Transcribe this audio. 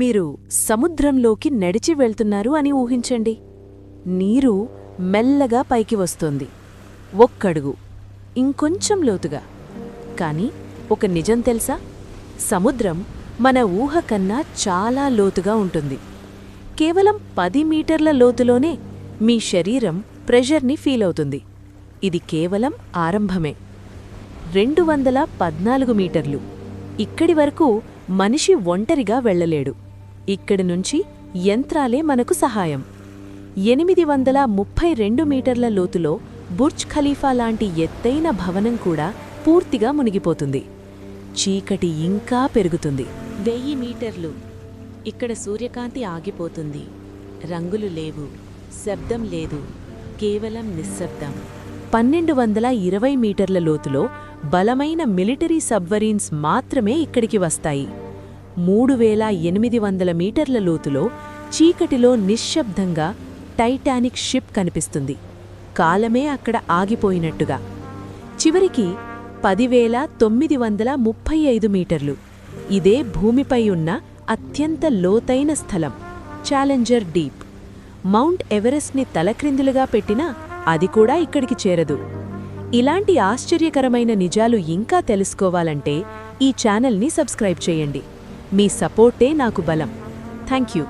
మీరు సముద్రంలోకి నడిచి వెళ్తున్నారు అని ఊహించండి. నీరు మెల్లగా పైకి వస్తోంది. ఒక్కడుగు ఇంకొంచెం లోతుగా. కాని ఒక నిజం తెలుసా? సముద్రం మన ఊహ కన్నా చాలా లోతుగా ఉంటుంది. కేవలం పది మీటర్ల లోతులోనే మీ శరీరం ప్రెషర్ని ఫీల్ అవుతుంది. ఇది కేవలం ఆరంభమే. రెండు వందల పద్నాలుగు మీటర్లు. ఇక్కడి వరకు మనిషి ఒంటరిగా వెళ్ళలేడు. ఇక్కడి నుంచి యంత్రాలే మనకు సహాయం. ఎనిమిది వందల ముప్పై రెండు మీటర్ల లోతులో బుర్జ్ ఖలీఫా లాంటి ఎత్తైన భవనం కూడా పూర్తిగా మునిగిపోతుంది. చీకటి ఇంకా పెరుగుతుంది. వెయ్యి మీటర్లు. ఇక్కడ సూర్యకాంతి ఆగిపోతుంది. రంగులు లేవు. శబ్దం లేదు. కేవలం నిశ్శబ్దం. పన్నెండు వందల ఇరవై మీటర్ల లోతులో బలమైన మిలిటరీ సబ్వరీన్స్ మాత్రమే ఇక్కడికి వస్తాయి. మూడు వేల ఎనిమిది వందల మీటర్ల లోతులో చీకటిలో నిశ్శబ్దంగా టైటానిక్ షిప్ కనిపిస్తుంది. కాలమే అక్కడ ఆగిపోయినట్టుగా. చివరికి పదివేల తొమ్మిది వందల ముప్పై ఐదు మీటర్లు. ఇదే భూమిపై ఉన్న అత్యంత లోతైన స్థలం ఛాలెంజర్ డీప్. మౌంట్ ఎవరెస్ట్ని తలక్రిందులుగా పెట్టినా అది కూడా ఇక్కడికి చేరదు. ఇలాంటి ఆశ్చర్యకరమైన నిజాలు ఇంకా తెలుసుకోవాలంటే ఈ ఛానల్ని సబ్స్క్రైబ్ చేయండి. మీ సపోర్టే నాకు బలం. Thank you.